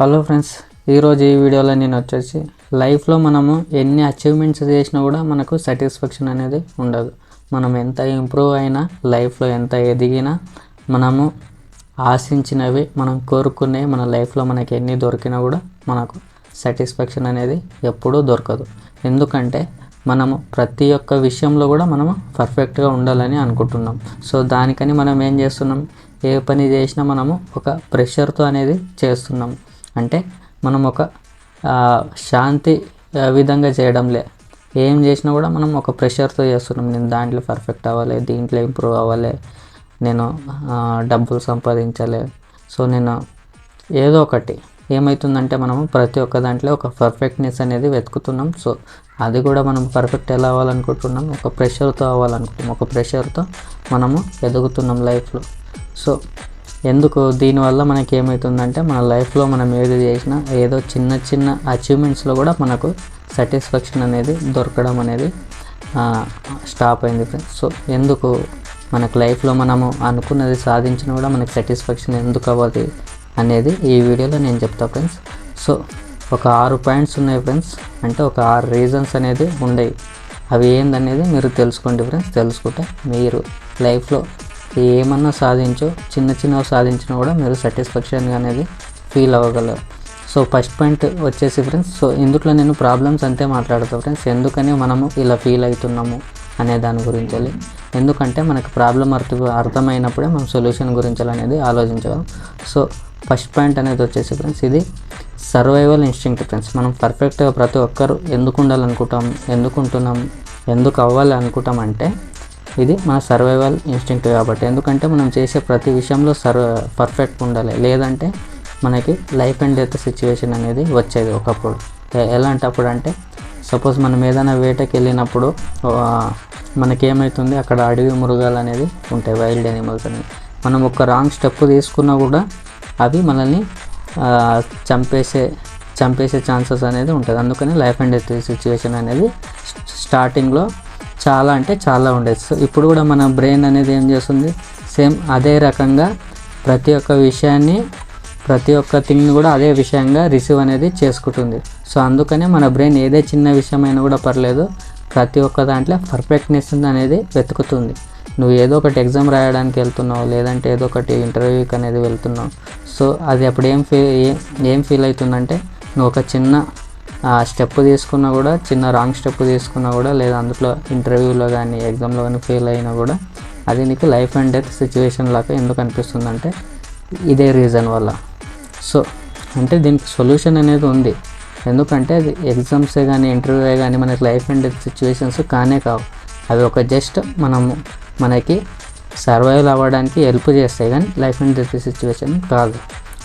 Hello friends ఈరోజు ఈ వీడియోలో నేను వచ్చేసి లైఫ్లో మనము ఎన్ని అచీవ్మెంట్స్ చేసినా కూడా మనకు సాటిస్ఫాక్షన్ అనేది ఉండదు. మనం ఎంత ఇంప్రూవ్ అయినా లైఫ్లో ఎంత ఎదిగినా మనము ఆశించినవి మనం కోరుకునే మన లైఫ్లో మనకి ఎన్ని దొరికినా కూడా మనకు సాటిస్ఫాక్షన్ అనేది ఎప్పుడూ దొరకదు. ఎందుకంటే మనము ప్రతి ఒక్క విషయంలో కూడా మనము పర్ఫెక్ట్గా ఉండాలని అనుకుంటున్నాం. సో దానికని మనం ఏం చేస్తున్నాం? ఏ పని చేసినా మనము ఒక ప్రెషర్తో అనేది చేస్తున్నాం. అంటే మనం ఒక శాంతి విధంగా చేయడంలే. ఏం చేసినా కూడా మనం ఒక ప్రెషర్తో చేస్తున్నాం. నేను దాంట్లో పర్ఫెక్ట్ అవ్వాలి దీంట్లో ఇంప్రూవ్ అవ్వాలి నేను డబ్బులు సంపాదించాలి. సో నేను ఏదో ఒకటి ఏమవుతుందంటే మనము ప్రతి ఒక్క దాంట్లో ఒక పర్ఫెక్ట్నెస్ అనేది వెతుకుతున్నాం. సో అది కూడా మనం పర్ఫెక్ట్ ఎలా అవ్వాలనుకుంటున్నాం? ఒక ప్రెషర్తో అవ్వాలనుకుంటున్నాం. ఒక ప్రెషర్తో మనము ఎదుగుతున్నాం లైఫ్లో. సో ఎందుకు? దీనివల్ల మనకి ఏమవుతుందంటే మన లైఫ్లో మనం ఏది చేసినా ఏదో చిన్న చిన్న అచీవ్మెంట్స్లో కూడా మనకు సాటిస్ఫాక్షన్ అనేది దొరకడం అనేది స్టాప్ అయింది ఫ్రెండ్స్. సో ఎందుకు? మనకు లైఫ్లో మనము అనుకున్నది సాధించిన కూడా మనకి సాటిస్ఫాక్షన్ ఎందుకు అవ్వదు అనేది ఈ వీడియోలో నేను చెప్తా ఫ్రెండ్స్. సో ఒక ఆరు పాయింట్స్ ఉన్నాయి ఫ్రెండ్స్. అంటే ఒక ఆరు రీజన్స్ అనేది ఉండేవి అవి ఏందనేది మీరు తెలుసుకోండి ఫ్రెండ్స్. తెలుసుకుంటే మీరు లైఫ్లో ఏమన్నా సాధించో చిన్న చిన్నవి సాధించినా కూడా మీరు సాటిస్ఫాక్షన్ అనేది ఫీల్ అవ్వగలరు. సో ఫస్ట్ పాయింట్ వచ్చేసి ఫ్రెండ్స్ సో ఇందులో నేను ప్రాబ్లమ్స్ అంతే మాట్లాడతాను ఫ్రెండ్స్ ఎందుకని మనము ఇలా ఫీల్ అవుతున్నాము అనే దాని గురించి ఎందుకంటే మనకు ప్రాబ్లం అర్థ అర్థమైనప్పుడే మనం సొల్యూషన్ గురించి అనేది ఆలోచించగలం. సో ఫస్ట్ పాయింట్ అనేది వచ్చేసి ఫ్రెండ్స్ ఇది సర్వైవల్ ఇన్స్టింక్ట్ ఫ్రెండ్స్ మనం పర్ఫెక్ట్గా ప్రతి ఒక్కరు ఎందుకు ఉండాలనుకుంటాం ఎందుకు ఉంటున్నాం ఎందుకు అవ్వాలి అనుకుంటాం అంటే ఇది మన సర్వైవల్ ఇన్స్టింక్ట్ కాబట్టి. ఎందుకంటే మనం చేసే ప్రతి విషయంలో సర్వ పర్ఫెక్ట్ ఉండాలి. లేదంటే మనకి లైఫ్ అండ్ డెత్ సిచ్యువేషన్ అనేది వచ్చేది ఒకప్పుడు. ఎలాంటప్పుడు అంటే సపోజ్ మనం ఏదైనా వేటకి వెళ్ళినప్పుడు మనకేమవుతుంది అక్కడ అడవి మృగాలు అనేది ఉంటాయి వైల్డ్ యానిమల్స్ అనేవి మనం ఒక రాంగ్ స్టెప్ తీసుకున్నా కూడా అవి మనల్ని చంపేసే చంపేసే ఛాన్సెస్ అనేది ఉంటుంది అందుకని లైఫ్ అండ్ డెత్ సిచ్యువేషన్ అనేది స్టార్టింగ్లో చాలా అంటే చాలా ఉండేది సో ఇప్పుడు కూడా మన బ్రెయిన్ అనేది ఏం చేస్తుంది? సేమ్ అదే రకంగా ప్రతి ఒక్క విషయాన్ని ప్రతి ఒక్క థింగ్ని కూడా అదే విషయంగా రిసీవ్ అనేది చేసుకుంటుంది. సో అందుకనే మన బ్రెయిన్ ఏదే చిన్న విషయమైనా కూడా పర్లేదు ప్రతి ఒక్క దాంట్లో పర్ఫెక్ట్నెస్ అనేది వెతుకుతుంది. నువ్వు ఏదో ఒకటి ఎగ్జామ్ రాయడానికి వెళ్తున్నావు లేదంటే ఏదో ఒకటి ఇంటర్వ్యూకి అనేది వెళ్తున్నావు. సో అది అప్పుడు ఏం ఫీ ఏం ఫీల్ అవుతుందంటే నువ్వు ఒక చిన్న స్టెప్ తీసుకున్నా కూడా చిన్న రాంగ్ స్టెప్ తీసుకున్నా కూడా లేదా అందులో ఇంటర్వ్యూలో కానీ ఎగ్జామ్లో కానీ ఫెయిల్ అయినా కూడా అది నీకు లైఫ్ అండ్ డెత్ సిచ్యువేషన్ లాగా ఎందుకు అనిపిస్తుందంటే ఇదే రీజన్ వల్ల. సో అంటే దీనికి సొల్యూషన్ అనేది ఉంది. ఎందుకంటే అది ఎగ్జామ్సే కానీ ఇంటర్వ్యూ కానీ మనకి లైఫ్ అండ్ డెత్ సిచ్యువేషన్స్ కానే కావు. అవి ఒక జస్ట్ మనము మనకి సర్వైవ్ అవ్వడానికి హెల్ప్ చేస్తాయి కానీ లైఫ్ అండ్ డెత్ సిచ్యువేషన్ కాదు.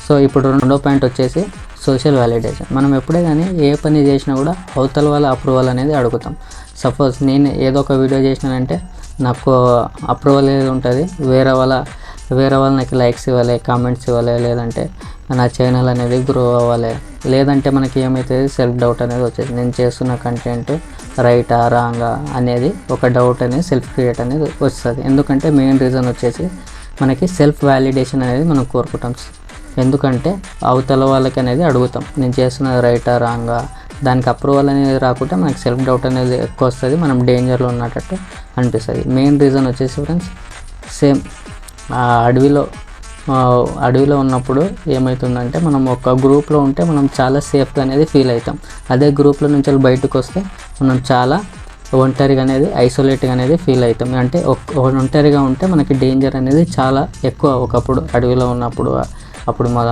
సో ఇప్పుడు రెండో పాయింట్ వచ్చేసి సోషల్ వ్యాలిడేషన్. మనం ఎప్పుడే కానీ ఏ పని చేసినా కూడా అవతల వాళ్ళ అప్రూవల్ అనేది అడుగుతాం. సపోజ్ నేను ఏదో ఒక వీడియో చేసినానంటే నాకు అప్రూవల్ ఏది ఉంటుంది. వేరే వాళ్ళ వేరే వాళ్ళు నాకు లైక్స్ ఇవ్వాలి కామెంట్స్ ఇవ్వాలి లేదంటే నా ఛానల్ అనేది గ్రో అవ్వాలి. లేదంటే మనకి ఏమవుతుంది సెల్ఫ్ డౌట్ అనేది వచ్చేది. నేను చేస్తున్న కంటెంట్ రైటా రాంగా అనేది ఒక డౌట్ అనేది సెల్ఫ్ క్రియేట్ అనేది వస్తుంది. ఎందుకంటే మెయిన్ రీజన్ వచ్చేసి మనకి సెల్ఫ్ వ్యాలిడేషన్ అనేది మనం కోరుకుంటాం. ఎందుకంటే అవతల వాళ్ళకి అనేది అడుగుతాం. నేను చేస్తున్న రైటా రాంగా? దానికి అప్రూవల్ అనేది రాకుంటే మనకి సెల్ఫ్ డౌట్ అనేది ఎక్కువ వస్తుంది మనం డేంజర్లో ఉన్నట్టు అనిపిస్తుంది. మెయిన్ రీజన్ వచ్చేసి ఫ్రెండ్స్ సేమ్ ఆ అడవిలో అడవిలో ఉన్నప్పుడు ఏమవుతుందంటే మనం ఒక గ్రూప్లో ఉంటే మనం చాలా సేఫ్గా అనేది ఫీల్ అవుతాం అదే గ్రూప్లో నుంచి బయటకు వస్తే మనం చాలా ఒంటరిగా అనేది ఐసోలేట్గా అనేది ఫీల్ అవుతాం. అంటే ఒంటరిగా ఉంటే మనకి డేంజర్ అనేది చాలా ఎక్కువ. ఒకప్పుడు అడవిలో ఉన్నప్పుడు అప్పుడు మన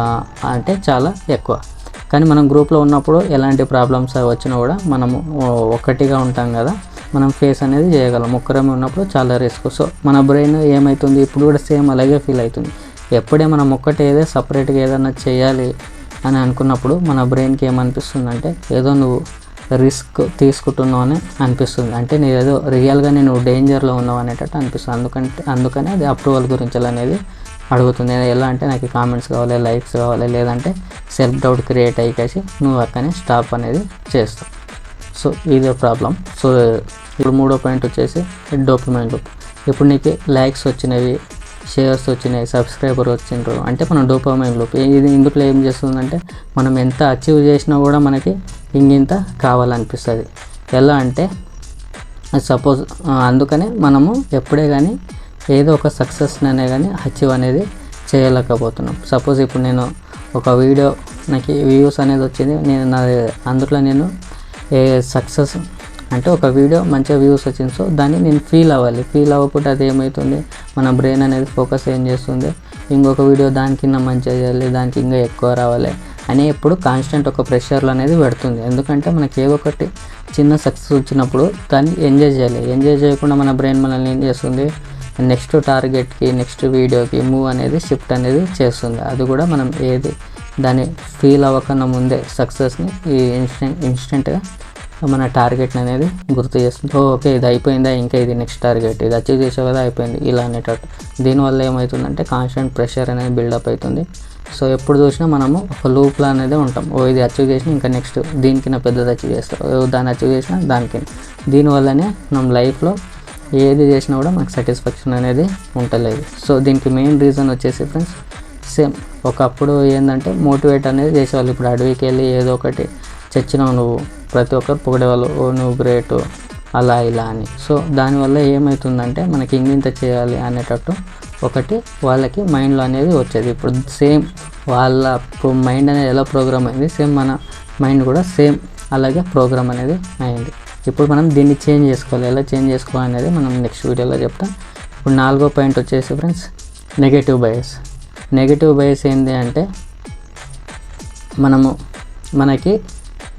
అంటే చాలా ఎక్కువ. కానీ మనం గ్రూప్లో ఉన్నప్పుడు ఎలాంటి ప్రాబ్లమ్స్ వచ్చినా కూడా మనము ఒక్కటిగా ఉంటాం కదా మనం ఫేస్ అనేది చేయగలం. ముక్కరమే ఉన్నప్పుడు చాలా రిస్క్. సో మన బ్రెయిన్ ఏమవుతుంది ఇప్పుడు కూడా సేమ్ అలాగే ఫీల్ అవుతుంది. ఎప్పుడే మనం ఒక్కటే ఏదో సపరేట్గా ఏదైనా చేయాలి అని అనుకున్నప్పుడు మన బ్రెయిన్కి ఏమనిపిస్తుందంటే ఏదో నువ్వు రిస్క్ తీసుకుంటున్నావు అని అనిపిస్తుంది. అంటే నేను ఏదో రియల్గా నేను డేంజర్లో ఉన్నావు అనేటట్టు అనిపిస్తుంది. అందుకంటే అందుకనే అది అప్రూవల్ గురించి అనేది అడుగుతుంది. ఎలా అంటే నాకు కామెంట్స్ కావాలి లైక్స్ కావాలి లేదంటే సెల్ఫ్ డౌట్ క్రియేట్ అయ్యేసి నువ్వు అక్కనే స్టాప్ అనేది చేస్తావు. సో ఇదే ప్రాబ్లం సో ఇప్పుడు మూడో పాయింట్ వచ్చేసి డోపమైన్ లూప్ ఇప్పుడు నీకు లైక్స్ వచ్చినవి షేర్స్ వచ్చినాయి సబ్స్క్రైబర్ వచ్చిండ్రు. అంటే మనం డోపామైన్ లూప్ ఇది ఇందులో ఏం చేస్తుందంటే మనం ఎంత అచీవ్ చేసినా కూడా మనకి ఇంగింత కావాలనిపిస్తుంది. ఎలా అంటే సపోజ్ అందుకనే మనము ఎప్పుడే కానీ ఏదో ఒక సక్సెస్ అనే కానీ అచీవ్ అనేది చేయలేకపోతున్నాం. సపోజ్ ఇప్పుడు నేను ఒక వీడియో నాకు వ్యూస్ అనేది వచ్చింది నేను నా అందులో నేను ఏ సక్సెస్ అంటే ఒక వీడియో మంచిగా వ్యూస్ వచ్చింది సో దాన్ని నేను ఫీల్ అవ్వాలి. ఫీల్ అవ్వకుండా అది ఏమవుతుంది మన బ్రెయిన్ అనేది ఫోకస్ ఏం చేస్తుంది? ఇంకొక వీడియో దానికిన్న మంచిగా చేయాలి దానికి ఇంకా ఎక్కువ రావాలి. అని ఎప్పుడు కాన్స్టెంట్ ఒక ప్రెషర్లు అనేది పెడుతుంది. ఎందుకంటే మనకి ఏదో ఒకటి చిన్న సక్సెస్ వచ్చినప్పుడు దాన్ని ఎంజాయ్ చేయాలి. ఎంజాయ్ చేయకుండా మన బ్రెయిన్ మనల్ని ఏం చేస్తుంది? నెక్స్ట్ టార్గెట్కి నెక్స్ట్ వీడియోకి మూవ్ అనేది షిఫ్ట్ అనేది చేస్తుంది. అది కూడా మనం ఏది దాన్ని ఫీల్ అవ్వకన్నా ముందే సక్సెస్ని ఈ ఇన్స్టెంట్ ఇన్స్టెంట్గా మన టార్గెట్ అనేది గుర్తు చేస్తుంది. ఓకే ఇది అయిపోయిందా? ఇంకా ఇది నెక్స్ట్ టార్గెట్ ఇది అచీవ్ చేసే కదా అయిపోయింది. ఇలా అనేటట్టు. దీనివల్ల ఏమవుతుందంటే కాన్స్టెంట్ ప్రెషర్ అనేది బిల్డప్ అవుతుంది. సో ఎప్పుడు చూసినా మనము ఒక లూప్లో అనేది ఉంటాం. ఓ ఇది అచీవ్ చేసినా ఇంకా నెక్స్ట్ దీనికిన పెద్దది అచీవ్ చేస్తాం. ఓ దాన్ని అచీవ్ చేసినా దానికి. దీనివల్లనే మనం లైఫ్లో ఏది చేసినా కూడా మనకు సాటిస్ఫాక్షన్ అనేది ఉండలేదు సో దీనికి మెయిన్ రీజన్ వచ్చేసి ఫ్రెండ్స్ సేమ్ ఒకప్పుడు ఏంటంటే మోటివేట్ అనేది చేసేవాళ్ళు. ఇప్పుడు అడవికి వెళ్ళి ఏదో ఒకటి చచ్చినావు నువ్వు. ప్రతి ఒక్కరు పొగిడేవాళ్ళు. ఓ నువ్వు గ్రేట్ అలా ఇలా అని. సో దానివల్ల ఏమవుతుందంటే మనకి ఇంగింత చేయాలి అనేటట్టు ఒకటి వాళ్ళకి మైండ్లో అనేది వచ్చేది. ఇప్పుడు సేమ్ వాళ్ళ మైండ్ అనేది ఎలా ప్రోగ్రామ్ అయింది? సేమ్ మన మైండ్ కూడా సేమ్ అలాగే ప్రోగ్రామ్ అనేది అయింది. ఇప్పుడు మనం దీన్ని చేంజ్ చేసుకోవాలి. ఎలా చేంజ్ చేసుకోవాలి అనేది మనం నెక్స్ట్ వీడియోలో చెప్తాం. ఇప్పుడు నాలుగో పాయింట్ వచ్చేసి friends negative bias negative bias ఏంటి అంటే మనము మనకి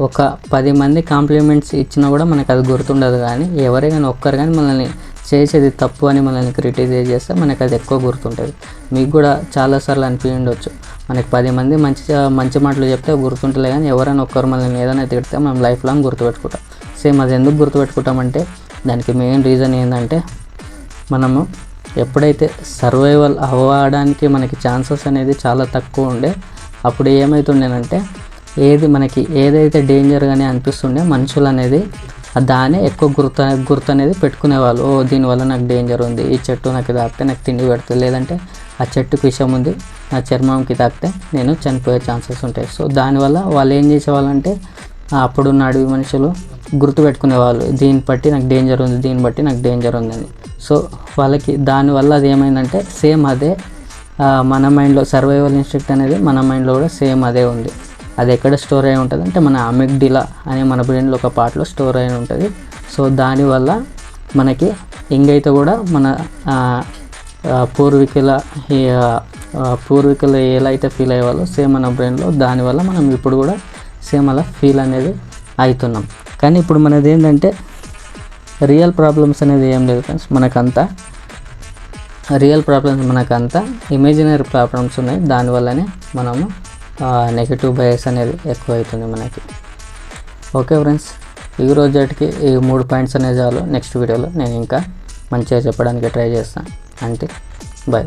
ఒక పది మంది కాంప్లిమెంట్స్ ఇచ్చినా కూడా మనకు అది గుర్తుండదు కానీ ఎవరైనా ఒక్కరు కానీ మనల్ని చేసేది తప్పు అని మనల్ని క్రిటిసైజ్ చేస్తే మనకు అది ఎక్కువ గుర్తుంటుంది. మీకు కూడా చాలాసార్లు అనిపి ఉండొచ్చు మనకి పది మంది మంచి మంచి మాటలు చెప్తే గుర్తుంటలే కానీ ఎవరైనా ఒక్కరు మనల్ని ఏదైనా తిడితే మనం లైఫ్ లాంగ్ గుర్తుపెట్టుకుంటాం. సేమ్ అది ఎందుకు గుర్తుపెట్టుకుంటామంటే దానికి మెయిన్ రీజన్ ఏంటంటే మనము ఎప్పుడైతే సర్వైవల్ అవ్వడానికి మనకి ఛాన్సెస్ అనేది చాలా తక్కువ ఉండే అప్పుడు ఏమవుతుండేనంటే ఏది మనకి ఏదైతే డేంజర్గానే అనిపిస్తుండే మనుషులు అనేది దానే ఎక్కువ గుర్తు గుర్తు అనేది పెట్టుకునేవాళ్ళు. ఓ దీనివల్ల నాకు డేంజర్ ఉంది. ఈ చెట్టు నాకు తాకితే నాకు తిండి పెడుతుంది. లేదంటే ఆ చెట్టుకు విషయం ఉంది. నా చర్మంకి తాకితే నేను చనిపోయే ఛాన్సెస్ ఉంటాయి. సో దానివల్ల వాళ్ళు ఏం చేసేవాళ్ళంటే అప్పుడున్న అడవి మనుషులు గుర్తు పెట్టుకునేవాళ్ళు. దీన్ని బట్టి నాకు డేంజర్ ఉంది. దీన్ని బట్టి నాకు డేంజర్ ఉందని సో వాళ్ళకి దానివల్ల అది ఏమైందంటే సేమ్ అదే మన మైండ్లో సర్వైవల్ ఇన్స్టిక్ట్ అనేది మన మైండ్లో కూడా సేమ్ అదే ఉంది. అది ఎక్కడ స్టోర్ అయి ఉంటుంది అంటే మన అమెగ్డిలా అనే మన బ్రెయిన్లో ఒక పార్ట్లో స్టోర్ అయి ఉంటుంది. సో దానివల్ల మనకి ఎంగైతే కూడా మన పూర్వీకుల పూర్వీకులు ఎలా అయితే ఫీల్ అయ్యేవాళ్ళో సేమ్ మన బ్రెయిన్లో దానివల్ల మనం ఇప్పుడు కూడా సేమ్ అలా ఫీల్ అనేది అవుతున్నాం. కానీ ఇప్పుడు మనది ఏంటంటే రియల్ ప్రాబ్లమ్స్ అనేది ఏం లేదు ఫ్రెండ్స్ మనకంతా రియల్ ప్రాబ్లమ్స్ మనకంతా ఇమేజినరీ ప్రాబ్లమ్స్ ఉన్నాయి. దానివల్లనే మనము నెగిటివ్ బయస్ అనేది ఎక్కువ అవుతుంది మనకి. ఓకే ఫ్రెండ్స్ ఈ రోజుకి ఈ మూడు పాయింట్స్ అనేది చాలు. నెక్స్ట్ వీడియోలో నేను ఇంకా మంచిగా చెప్పడానికి ట్రై చేస్తాను అంటే బాయ్